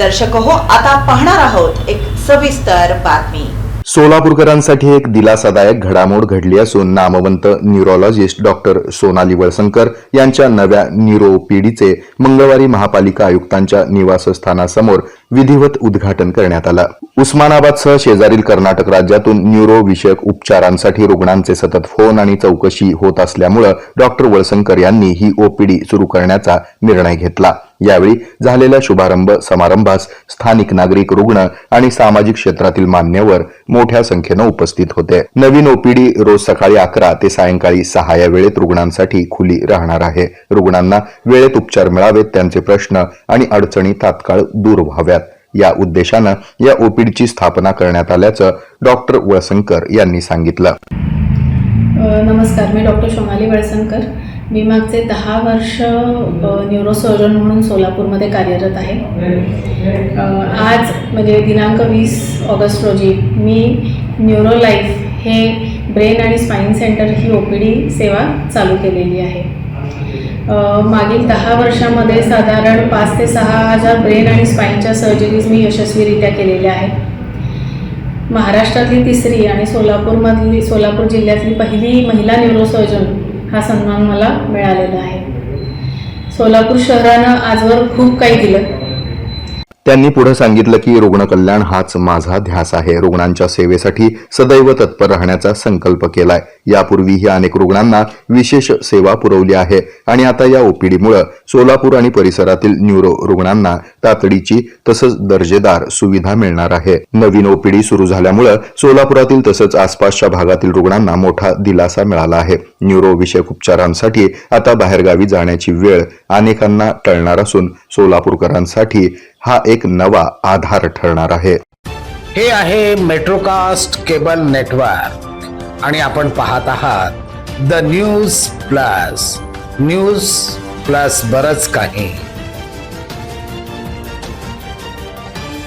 दर्शक हो आता पाहणार आहोत एक सविस्तर बातमी. सोलापूरकरांसाठी एक दिलासादायक घडामोड घडली असून नामवंत न्यूरोलॉजिस्ट डॉक्टर सोनाली वळसंकर यांच्या नव्या न्यूरो पिढीचे मंगळवारी महापालिका आयुक्तांच्या निवासस्थानासमोर विधिवत उद्घाटन करण्यात आलं. उस्मानाबादसह शेजारील कर्नाटक राज्यातून न्यूरो विषयक उपचारांसाठी रुग्णांचे सतत फोन आणि चौकशी होत असल्यामुळे डॉक्टर वळसंकर यांनी ही ओपीडी सुरू करण्याचा निर्णय घेतला. यावेळी झालेल्या शुभारंभ समारंभास स्थानिक नागरिक रुग्ण आणि सामाजिक क्षेत्रातील मान्यवर मोठ्या संख्येनं उपस्थित होते. नवीन ओपीडी रोज सकाळी अकरा ते सायंकाळी सहा या वेळेत रुग्णांसाठी खुली राहणार आहे. रुग्णांना वेळेत उपचार मिळावेत त्यांचे प्रश्न आणि अडचणी तात्काळ दूर व्हाव्यात. या उद्देशानं या ओपीडीची स्थापना करण्यात आल्याचं डॉक्टर वळसंकर यांनी सांगितलं. नमस्कार. मी डॉक्टर सोनाली वळसंकर. मी मागचे दहा वर्ष न्यूरोसर्जन म्हणून सोलापूरमध्ये कार्यरत आहे. आज म्हणजे दिनांक वीस ऑगस्ट रोजी मी न्यूरो लाईफ हे ब्रेन आणि स्पाईन सेंटर ही ओ पी डी सेवा चालू केलेली आहे. मागील दहा वर्षामध्ये साधारण पाच ते सहा हजार ब्रेन आणि स्पाईनच्या सर्जरीज मी यशस्वीरित्या केलेल्या आहेत. महाराष्ट्रातली तिसरी आणि सोलापूरमधली सोलापूर जिल्ह्यातली पहिली महिला न्यूरोसर्जन हा सन्मान मला मिळालेला आहे. सोलापूर शहरानं आजवर खूप काही दिलं. त्यांनी पुढे सांगितलं की रुग्ण कल्याण हाच माझा ध्यास आहे. रुग्णांच्या सेवेसाठी सदैव तत्पर राहण्याचा संकल्प केलाय. यापूर्वीही अनेक रुग्णांना विशेष सेवा पुरवली आहे. आणि आता या ओपीडीमुळे सोलापूर आणि परिसरातील न्यूरो रुग्णांना तातडीची तसंच दर्जेदार सुविधा मिळणार आहे. नवीन ओपीडी सुरू झाल्यामुळे सोलापुरातील तसंच आसपासच्या भागातील रुग्णांना मोठा दिलासा मिळाला आहे. न्यूरो विषयक उपचारांसाठी आता बाहेरगावी जाण्याची वेळ अनेकांना टळणार असून सोलापूरकरांसाठी हा एक नवा आधार ठरणार आहे. हे आहे मेट्रोकास्ट केबल नेटवर्क आणि आपण पाहत आहात the news plus news plus बरच काही.